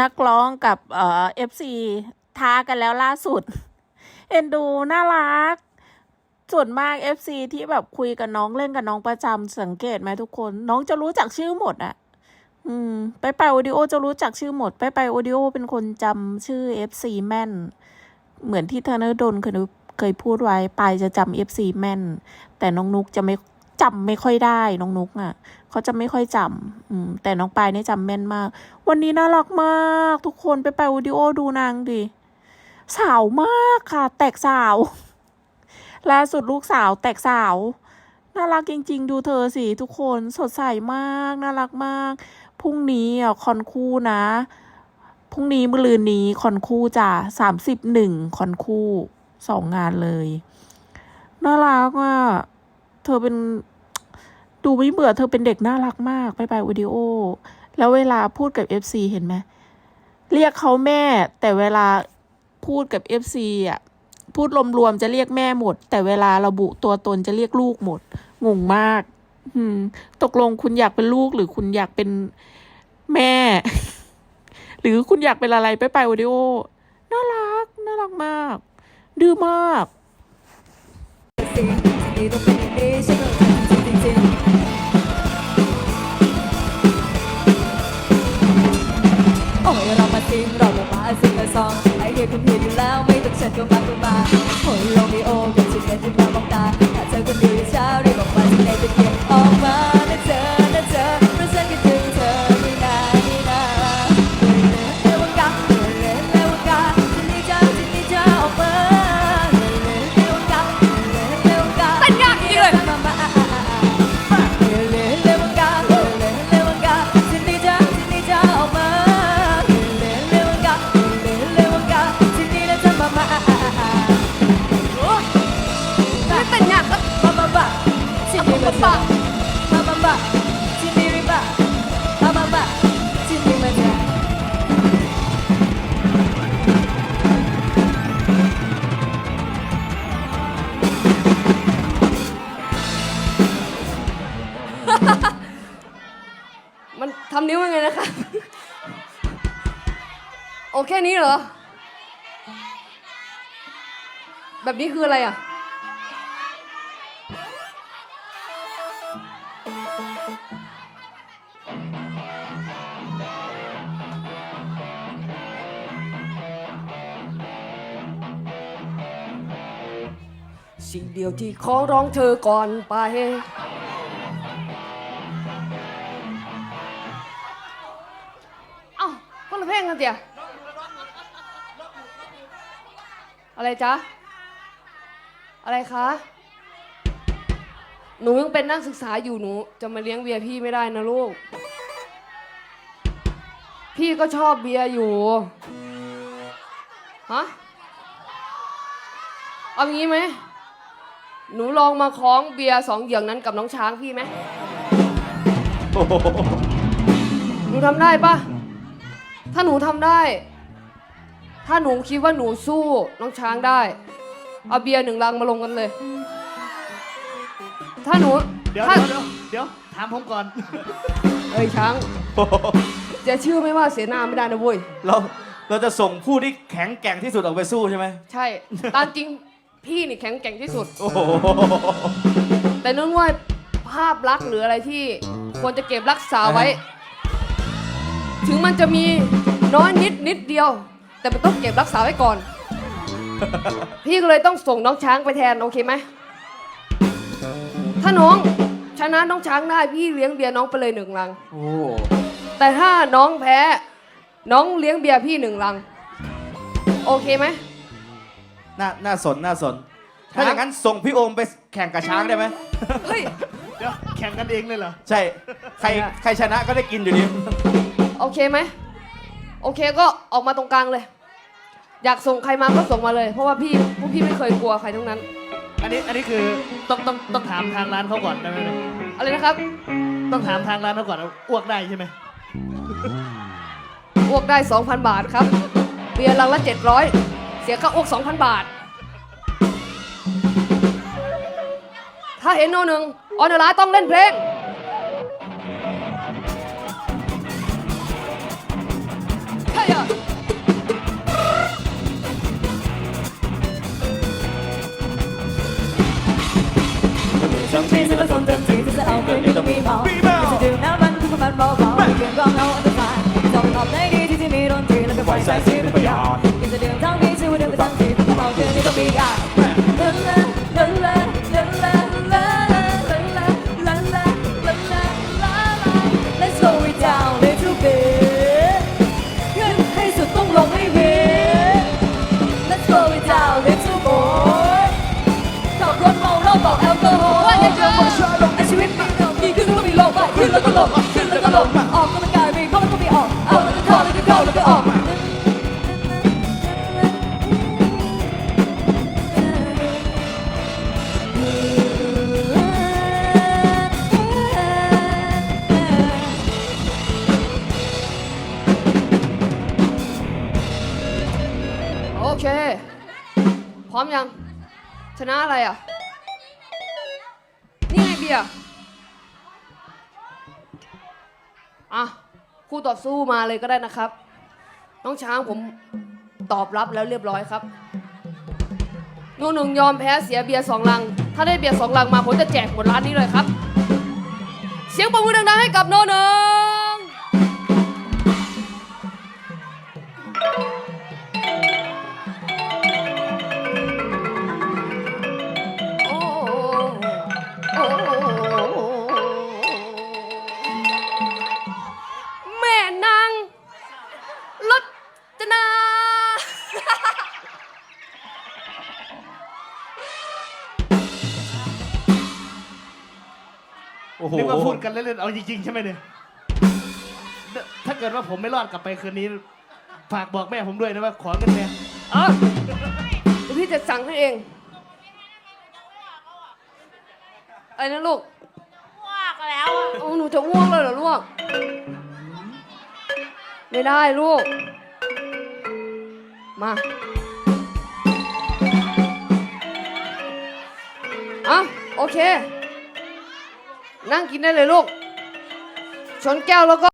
นักร้องกับเอ่อฟซีท้ากันแล้วล่าสุด เอ็นดูน่ารัก ส่วนมาก FC ที่แบบคุยกับน้องเล่นกับน้องประจำสังเกตไหมทุกคน น้องจะรู้จักชื่อหมดอะอืม ไปไปโอดิโอจะรู้จักชื่อหมด ไปไปโอดิโอเป็นคนจำชื่อ FC แม่น เหมือนที่ธนเนอร์ดลเคยเคยพูดไว้ ปายจะจำ FC แม่น แต่น้องนุกจะไม่ จำไม่ค่อยได้น้องนุกอะเขาจะไม่ค่อยจำอืมแต่น้องปายเนี่ยจำแม่นมาก วันนี้น่ารักมาก ทุกคนไปไปโอดิโอดูนางดิสาวมากค่ะ แตกสาวล่าสุดลูกสาวแตกสาวน่ารักจริง ๆ ดูเธอสิทุกคนสดใสมากน่ารักมากพรุ่งนี้อะคอนคู่นะพรุ่งนี้มะรืนนี้คอนคู่จ้ะสามสิบหนึ่งคอนคู่สองงานเลยน่ารักอะเธอเป็น ดูไม่เบื่อเธอเป็นเด็กน่ารักมากไปไปวิดีโอ แล้วเวลาพูดกับ FC เห็นไหมเรียกเขาแม่ แต่เวลาพูดกับ FC อะพูดรวมๆจะเรียกแม่หมด แต่เวลาระบุตัวตนจะเรียกลูกหมดงงมากมตกลงคุณอยากเป็นลูกหรือคุณอยากเป็นแม่ หรือคุณอยากเป็นอะไรไปไปวิดีโอ น่ารัก น่ารักมาก ดื้อมาก โอแค่นี้เหรอ แบบนี้คืออะไรอะ สิ่งเดียวที่ขอร้องเธอก่อนไป เอ้าคนละเพลงกันเตีย อะไรจ๊ะ อะไรคะ หนูยังเป็นนักศึกษาอยู่หนู จะมาเลี้ยงเบียร์พี่ไม่ได้นะลูก พี่ก็ชอบเบียร์อยู่ ฮะ เอางี้ไหม หนูลองมาคล้องเบียร์สองเหยือกนั้นกับน้องช้างพี่ไหม หนูทำได้ปะถ้าหนูทำได้ ถ้าหนูคิดว่าหนูสู้น้องช้างได้ เอาเบียร์หนึ่งลังมาลงกันเลย ถ้าหนูเดี๋ยวถ้าเดี๋ยวเดี๋ยวถามผมก่อน เอ้ยช้างจะชื่อไม่ว่าเสียหน้าไม่ได้นะเว้ย เราเราจะส่งผู้ที่แข็งแกร่งที่สุดออกไปสู้ใช่ไหมใช่ ตามจริงพี่นี่แข็งแกร่งที่สุด โอ้โหแต่นึกว่าภาพลักษณ์หรืออะไรที่ควรจะเก็บรักษาไว้ ถึงมันจะมีน้อยนิดนิดเดียว แต่มันต้องเก็บรักษาไว้ก่อน พี่ก็เลยต้องส่งน้องช้างไปแทนโอเคไหมถ้าน้องชนะน้องช้างได้พี่เลี้ยงเบียร์น้องไปเลยหนึ่งลัง โอ้ แต่ถ้าน้องแพ้ น้องเลี้ยงเบียร์พี่หนึ่งลัง โอเคไหม น่า น่าสน น่าสน ถ้าอย่างนั้นส่งพี่โอมไปแข่งกับช้างได้ไหม เฮ้ย เดี๋ยวแข่งกันเองเลยเหรอ ใช่ ใคร ใครชนะก็ได้กินอยู่ดี โอเคไหม โอเคก็ออกมาตรงกลางเลย อยากส่งใครมาก็ส่งมาเลย เพราะว่าพี่พวกพี่ไม่เคยกลัวใครทั้งนั้น อันนี้อันนี้คือต้องต้องต้องถามทางร้านเขาก่อนได้ไหมเนี่ยอะไรนะครับต้องถามทางร้านเขาก่อนว่าอ้วกได้ใช่ไหมอ้วกได้ 2,000 บาทครับ เบียร์ลังละ 700 เสียค่าอ้วก 2,000 บาท ถ้าเห็นโนหนึ่งออนเดอร์ไลน์ต้องเล่นเพลง เฮ้ยมีสิ่งผสมเต็มที่ที่จะเอาคืนนี้ต้องมีเมาจะดื่มน้ำมันทุกมันเบาๆไม่เกินกองเอาอันตรายจะตอบได้ดีที่ที่มีดนตรีแล้วก็ปล่อยสายสีเป็นประโยชน์กินจะดื่มทั้งนี้ชื่อว่าดื่มไปทั้งทีต้องเอาคืนนี้ต้องมีอะ ร้อมยัง ชนะอะไรอะ นี่ไงเบียร์อะคู่ต่อสู้มาเลยก็ได้นะครับ น้องช้างผมตอบรับแล้วเรียบร้อยครับโนหนึ่งยอมแพ้เสียเบียร์สองลัง ถ้าได้เบียร์สองลังมาผมจะแจกหมดร้านนี้เลยครับ เสียงปรบมือดังๆให้กับโนหนึ่ง นึกว่าพูดกันเล่นๆเอาจริงๆใช่ไหมเนี่ยถ้าเกิดว่าผมไม่รอดกลับไปคืนนี้ ฝากบอกแม่ผมด้วยนะว่าขอเงินแม่อะเดี๋ยวพี่จะสั่งให้เองไอ้นะลูกว่ากันแล้วอะโอ้หนูจะอ้วกเลยเหรอลูก ไม่ได้ลูก มาอะโอเค นั่งกินได้เลยลูก ชนแก้วแล้วก็